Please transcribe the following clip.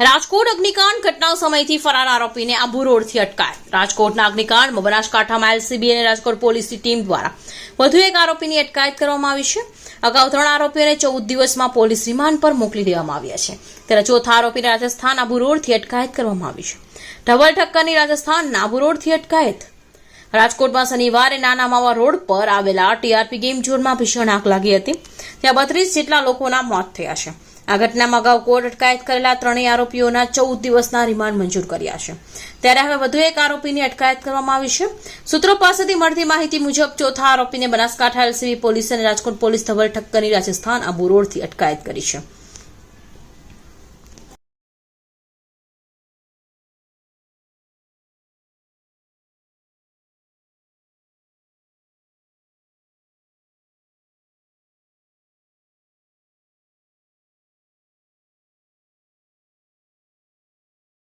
રાજકોટ અગ્નિકાંડ ઘટના સમયથી ફરાર આરોપીને આબુ રોડથી અટકાય રાજકોટના અગ્નિકાંડમાં બનાસકાંઠામાં એલસીબી અને રાજકોટ પોલીસની ટીમ દ્વારા વધુ એક આરોપીની અટકાયત કરવામાં આવી છે. અગાઉ ત્રણ આરોપીઓને ચૌદ દિવસમાં પોલીસ રિમાન્ડ પર મોકલી દેવામાં આવ્યા છે. ત્યારે ચોથા આરોપીને રાજસ્થાન આબુ રોડથી અટકાયત કરવામાં આવી છે. ઢબલ ઠક્કરની રાજસ્થાનના આબુ રોડથી અટકાયત. રાજકોટમાં શનિવારે નાના માવા રોડ પર આવેલા ટીઆરપી ગેમ ઝોનમાં ભીષણ આગ લાગી હતી. ત્યાં બત્રીસ જેટલા લોકોના મોત થયા છે. આ ઘટનામાં અગાઉ કોર્ટ અટકાયત કરેલા ત્રણેય આરોપીઓના ચૌદ દિવસના રિમાન્ડ મંજૂર કર્યા છે. ત્યારે હવે વધુ એક આરોપીની અટકાયત કરવામાં આવી છે. સૂત્રો પાસેથી મળતી માહિતી મુજબ ચોથા આરોપીને બનાસકાંઠા એલસીબી પોલીસ અને રાજકોટ પોલીસ ધવલ ઠક્કરની રાજસ્થાન આબુ રોડથી અટકાયત કરી છે.